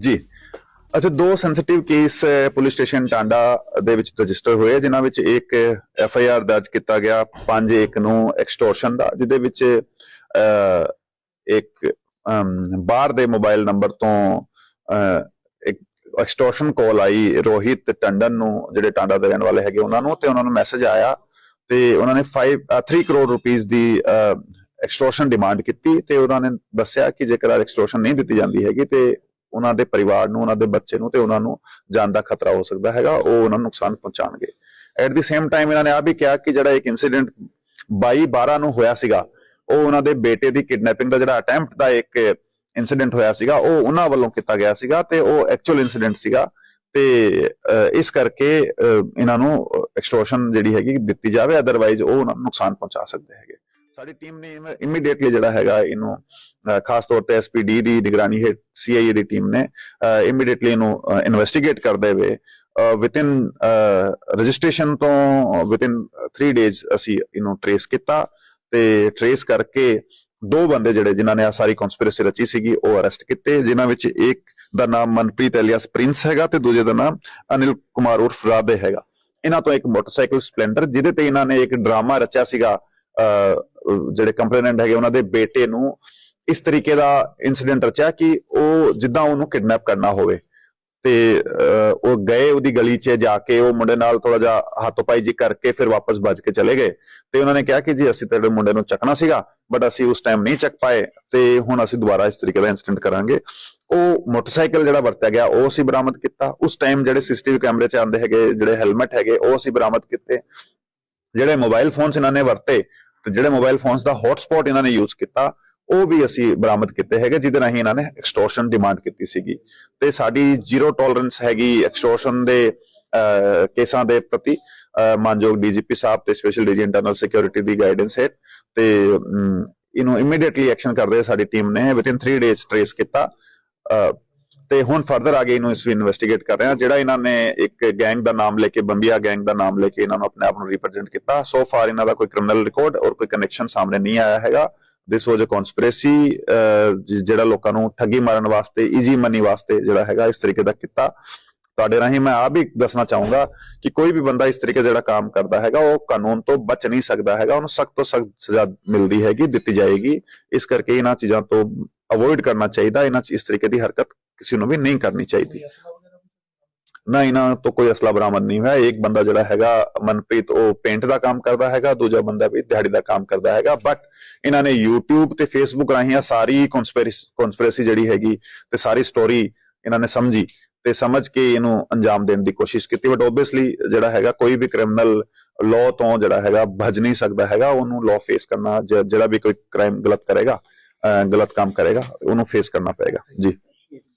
ਜੀ। ਅੱਛਾ ਦੋ sensitive case police station Tanda ਦੇ ਵਿੱਚ ਰਜਿਸਟਰ ਹੋਏ ਜਿਨ੍ਹਾਂ ਵਿੱਚ ਇੱਕ ਐਫ ਆਈ ਆਰ ਦਰਜ ਕੀਤਾ ਗਿਆ 5 ਨੂੰ ਐਕਸਟੋਰਸ਼ਨ ਦਾ ਜਿਹਦੇ ਵਿੱਚ ਅਹ, ਇੱਕ ਬਾਹਰ ਦੇ ਮੋਬਾਈਲ ਨੰਬਰ ਤੋਂ ਇੱਕ ਐਕਸਟੋਰਸ਼ਨ ਕਾਲ ਆਈ ਰੋਹਿਤ ਟੰਡਨ ਨੂੰ ਜਿਹੜੇ ਟਾਂਡਾ ਦੇ ਰਹਿਣ ਵਾਲੇ ਹੈਗੇ ਉਹਨਾਂ ਨੂੰ ਤੇ ਉਹਨਾਂ ਨੂੰ ਮੈਸੇਜ ਆਇਆ ਤੇ ਉਹਨਾਂ ਨੇ 5 3 ਕਰੋੜ ਰੁਪੀਸ ਦੀ ਐਕਸਟੋਰਸ਼ਨ ਡਿਮਾਂਡ ਕੀਤੀ ਤੇ ਉਹਨਾਂ ਨੇ ਦੱਸਿਆ ਕਿ ਜੇਕਰ ਐਕਸਟੋਰਸ਼ਨ ਨਹੀਂ ਦਿੱਤੀ ਜਾਂਦੀ ਹੈਗੀ ਤੇ ਉਹਨਾਂ ਦੇ ਪਰਿਵਾਰ ਨੂੰ, ਉਹਨਾਂ ਦੇ ਬੱਚੇ ਨੂੰ ਤੇ ਉਹਨਾਂ ਨੂੰ ਜਾਨ ਦਾ ਖਤਰਾ ਹੋ ਸਕਦਾ ਹੈਗਾ, ਉਹ ਉਹਨਾਂ ਨੂੰ ਨੁਕਸਾਨ ਪਹੁੰਚਾਣਗੇ ਐਟ ਦੀ ਸੇਮ ਟਾਈਮ ਇਹਨਾਂ ਨੇ ਆ ਵੀ ਕਿਹਾ ਕਿ ਜਿਹੜਾ ਇੱਕ ਇਨਸੀਡੈਂਟ 22 12 ਨੂੰ ਹੋਇਆ ਸੀਗਾ, ਉਹ ਉਹਨਾਂ ਦੇ ਬੇਟੇ ਦੀ ਕਿਡਨੈਪਿੰਗ ਦਾ ਜਿਹੜਾ ਅਟੈਂਪਟ ਦਾ ਇੱਕ ਇਨਸੀਡੈਂਟ ਹੋਇਆ ਸੀਗਾ, ਉਹ ਉਹਨਾਂ ਵੱਲੋਂ ਕੀਤਾ ਗਿਆ ਸੀਗਾ ਤੇ ਉਹ ਐਕਚੁਅਲ ਇਨਸੀਡੈਂਟ ਸੀਗਾ ਤੇ ਇਸ ਕਰਕੇ ਇਹਨਾਂ ਨੂੰ ਐਕਸਟੋਰਸ਼ਨ ਜਿਹੜੀ ਹੈਗੀ ਦਿੱਤੀ ਜਾਵੇ ਅਦਰਵਾਈਜ਼ ਉਹ ਉਹਨਾਂ ਨੂੰ ਨੁਕਸਾਨ ਪਹੁੰਚਾ ਸਕਦੇ ਹੈਗੇ। ਸਾਡੀ ਟੀਮ ਨੇ ਇਮੀਡੀਏਟਲੀ ਜਿਹੜਾ ਹੈਗਾ ਇਹਨੂੰ ਖਾਸ ਤੌਰ ਤੇ ਐਸਪੀਡੀ ਦੀ ਨਿਗਰਾਨੀ ਹੇਠ ਸੀਆਈਏ ਦੀ ਟੀਮ ਨੇ ਇਮੀਡੀਏਟਲੀ ਇਹਨੂੰ ਇਨਵੈਸਟੀਗੇਟ ਕਰਦੇ ਹੋਏ ਵਿਦਿਨ ਰਜਿਸਟ੍ਰੇਸ਼ਨ ਤੋਂ ਵਿਦਿਨ 3 ਡੇਜ਼ ਅਸੀਂ ਇਹਨੂੰ ਟਰੇਸ ਕੀਤਾ ਤੇ ਟਰੇਸ ਕਰਕੇ ਦੋ ਬੰਦੇ ਜਿਹੜੇ ਜਿਨ੍ਹਾਂ ਨੇ ਆ ਸਾਰੀ ਕਨਸਪੀਰੇਸੀ ਰਚੀ ਸੀਗੀ, ਉਹ ਅਰੈਸਟ ਕੀਤੇ, ਜਿਨ੍ਹਾਂ ਵਿੱਚ ਇੱਕ ਦਾ ਨਾਮ ਮਨਪ੍ਰੀਤ ਐਲੀਅਸ ਪ੍ਰਿੰਸ ਹੈਗਾ ਤੇ ਦੂਜੇ ਦਾ ਨਾਮ ਅਨਿਲ ਕੁਮਾਰ ਉਰਫ ਰਾਧੇ ਹੈਗਾ। ਇਹਨਾਂ ਤੋਂ ਇੱਕ ਮੋਟਰਸਾਈਕਲ ਸਪਲੈਂਡਰ, ਜਿਹਦੇ ਤੇ ਇਹਨਾਂ ਨੇ ਇੱਕ ਡਰਾਮਾ ਰਚਿਆ ਸੀਗਾ ਜਿਹੜੇ ਕੰਪਲੇਨੈਂਟ ਹੈਗੇ ਉਹਨਾਂ ਦੇ ਬੇਟੇ ਨੂੰ ਇਸ ਤਰੀਕੇ ਦਾ ਇਨਸੀਡੈਂਟ ਰਚਿਆ ਕਿ ਉਹ ਜਿੱਦਾਂ ਉਹਨੂੰ ਕਿਡਨੈਪ ਕਰਨਾ ਹੋਵੇ। ਤੇ ਉਹ ਗਏ ਉਹਦੀ ਗਲੀ 'ਚ ਜਾ ਕੇ ਉਹ ਮੁੰਡੇ ਨਾਲ ਥੋੜਾ ਜਿਹਾ ਹੱਥੋਂ-ਪਾਈ ਜੀ ਕਰਕੇ ਫਿਰ ਵਾਪਸ ਭੱਜ ਕੇ ਚਲੇ ਗਏ। ਤੇ ਉਹਨਾਂ ਨੇ ਕਿਹਾ ਕਿ ਜੀ ਅਸੀਂ ਤੇਰੇ ਮੁੰਡੇ ਨੂੰ ਚੱਕਣਾ ਸੀਗਾ ਬਟ ਅਸੀਂ ਉਸ ਟਾਈਮ ਨਹੀਂ ਚੱਕ ਪਾਏ ਤੇ ਹੁਣ ਅਸੀਂ ਦੁਬਾਰਾ ਇਸ ਤਰੀਕੇ ਦਾ ਇਨਸੀਡੈਂਟ ਕਰਾਂਗੇ। ਉਹ ਮੋਟਰਸਾਈਕਲ ਜਿਹੜਾ ਵਰਤਿਆ ਗਿਆ, ਉਹ ਅਸੀਂ ਬਰਾਮਦ ਕੀਤਾ। ਉਸ ਟਾਈਮ ਜਿਹੜੇ ਸੀਸੀਟੀਵੀ ਕੈਮਰੇ 'ਚ ਆਉਂਦੇ ਹੈਗੇ, ਜਿਹੜੇ ਹੈਲਮਟ ਹੈਗੇ, ਉਹ ਅਸੀਂ ਬਰਾਮਦ ਕੀਤੇ। ਜਿਹੜੇ ਮੋਬਾਈਲ ਫੋਨਸ ਇਹਨਾਂ ਨੇ ਵਰਤੇ ਤੇ ਜਿਹੜੇ ਮੋਬਾਈਲ ਫੋਨਸ ਦਾ ਹੌਟਸਪੌਟ ਇਹਨਾਂ ਨੇ ਯੂਜ਼ ਕੀਤਾ ਉਹ ਵੀ ਅਸੀਂ ਬਰਾਮਦ ਕੀਤੇ ਹੈਗੇ ਜਿਹਦੇ ਰਾਹੀਂ ਇਹਨਾਂ ਨੇ ਐਕਸਟੋਰਸ਼ਨ ਡਿਮਾਂਡ ਕੀਤੀ ਸੀਗੀ। ਤੇ ਸਾਡੀ ਜ਼ੀਰੋ ਟੋਲਰੈਂਸ ਹੈਗੀ ਐਕਸਟੋਰਸ਼ਨ ਦੇ ਕੇਸਾਂ ਦੇ ਪ੍ਰਤੀ ਅਹ, ਮਾਨਯੋਗ ਡੀਜੀਪੀ ਸਾਹਿਬ ਤੇ ਸਪੈਸ਼ਲ ਡੀਜੀ ਇੰਟਰਨਲ ਸਿਕਿਉਰਿਟੀ ਦੀ ਗਾਈਡੈਂਸ ਹੈ ਤੇ ਇਹਨੂੰ ਇਮੀਡੀਏਟਲੀ ਐਕਸ਼ਨ ਕਰਦੇ ਸਾਡੀ ਟੀਮ ਨੇ ਵਿਦਿਨ 3 ਡੇਜ਼ ਟ੍ਰੇਸ ਕੀਤਾ। ਤੇ ਹੁਣ ਫਰਦਰ ਆਗੇ ਇਹਨੂੰ ਇਸ ਇਨਵੈਸਟੀਗੇਟ ਕਰ ਰਹੇ ਹਾਂ, ਜਿਹੜਾ ਇਹਨਾਂ ਨੇ ਇੱਕ ਗੈਂਗ ਦਾ ਨਾਮ ਲੈ ਕੇ, ਬੰਬੀਆ ਗੈਂਗ ਦਾ ਨਾਮ ਲੈ ਕੇ ਇਹਨਾਂ ਨੂੰ ਆਪਣੇ ਆਪ ਨੂੰ ਰਿਪਰੈਜ਼ੈਂਟ ਕੀਤਾ। ਸੋ ਫਾਰ ਇਹਨਾਂ ਦਾ ਕੋਈ ਕ੍ਰਿਮੀਨਲ ਰਿਕਾਰਡ ਔਰ ਕੋਈ ਕਨੈਕਸ਼ਨ ਸਾਹਮਣੇ ਨਹੀਂ ਆਇਆ ਹੈਗਾ। ਦਿਸ ਵਾਸ ਅ ਕਨਸਪੀਰੇਸੀ ਜਿਹੜਾ ਲੋਕਾਂ ਨੂੰ ਠੱਗੀ ਮਾਰਨ ਵਾਸਤੇ ਈਜ਼ੀ ਮਨੀ ਵਾਸਤੇ ਜਿਹੜਾ ਹੈਗਾ ਇਸ ਤਰੀਕੇ ਦਾ ਕੀਤਾ। ਤੁਹਾਡੇ ਰਾਹੀਂ ਮੈਂ ਆ ਵੀ ਦੱਸਣਾ ਚਾਹੂੰਗਾ ਕਿ ਕੋਈ ਵੀ ਬੰਦਾ ਇਸ ਤਰੀਕੇ ਜਿਹੜਾ ਕੰਮ ਕਰਦਾ ਹੈਗਾ, ਉਹ ਕਾਨੂੰਨ ਤੋਂ ਬਚ ਨਹੀਂ ਸਕਦਾ ਹੈਗਾ। ਉਹਨੂੰ ਸਖਤ ਤੋਂ ਸਖਤ ਸਜ਼ਾ ਮਿਲਦੀ ਹੈਗੀ, ਦਿੱਤੀ ਜਾਏਗੀ। ਇਸ ਕਰਕੇ ਇਹਨਾਂ ਚੀਜ਼ਾਂ ਤੋਂ ਅਵੋਇਡ ਕਰਨਾ ਚਾਹੀਦਾ। ਇਹਨਾਂ ਚ ਇਸ ਤਰੀਕੇ ਦੀ ਹਰਕਤ ਕਿਸੇ ਨੂੰ ਵੀ ਨਹੀਂ ਕਰਨੀ ਚਾਹੀਦੀ। ਨਾ ਇਹਨਾਂ ਤੋਂ ਕੋਈ ਅਸਲਾ ਬਰਾਮਦ ਨਹੀਂ ਹੋਇਆ। ਇੱਕ ਬੰਦਾ ਜਿਹੜਾ ਹੈਗਾ, ਮਨਪ੍ਰੀਤ, ਉਹ ਪੇਂਟ ਦਾ ਕੰਮ ਕਰਦਾ ਹੈਗਾ, ਦੂਜਾ ਬੰਦਾ ਵੀ ਦਿਹਾੜੀ ਦਾ ਕੰਮ ਕਰਦਾ ਹੈਗਾ। ਬਟ ਇਹਨਾਂ ਨੇ YouTube ਤੇ Facebook ਰਾਹੀਂ ਆ ਸਾਰੀ ਕਨਸਪੀਰੇਸੀ ਜਿਹੜੀ ਹੈਗੀ ਤੇ ਸਾਰੀ ਸਟੋਰੀ ਇਹਨਾਂ ਨੇ ਸਮਝੀ ਤੇ ਸਮਝ ਕੇ ਇਹਨੂੰ ਅੰਜਾਮ ਦੇਣ ਦੀ ਕੋਸ਼ਿਸ਼ ਕੀਤੀ। ਬਟ ਓਬਵੀਅਸਲੀ ਜਿਹੜਾ ਹੈਗਾ, ਕੋਈ ਵੀ ਕ੍ਰਿਮੀਨਲ ਲਾਅ ਤੋਂ ਜਿਹੜਾ ਹੈਗਾ ਭੱਜ ਨਹੀਂ ਸਕਦਾ ਹੈਗਾ। ਉਹਨੂੰ ਲਾਅ ਫੇਸ ਕਰਨਾ ਜਿਹੜਾ ਵੀ ਕੋਈ ਕ੍ਰਾਈਮ ਗਲਤ ਕਰੇਗਾ ਗਲਤ ਕੰਮ ਕਰੇਗਾ, ਉਹਨੂੰ ਫੇਸ ਕਰਨਾ ਪਏਗਾ। ਜੀ।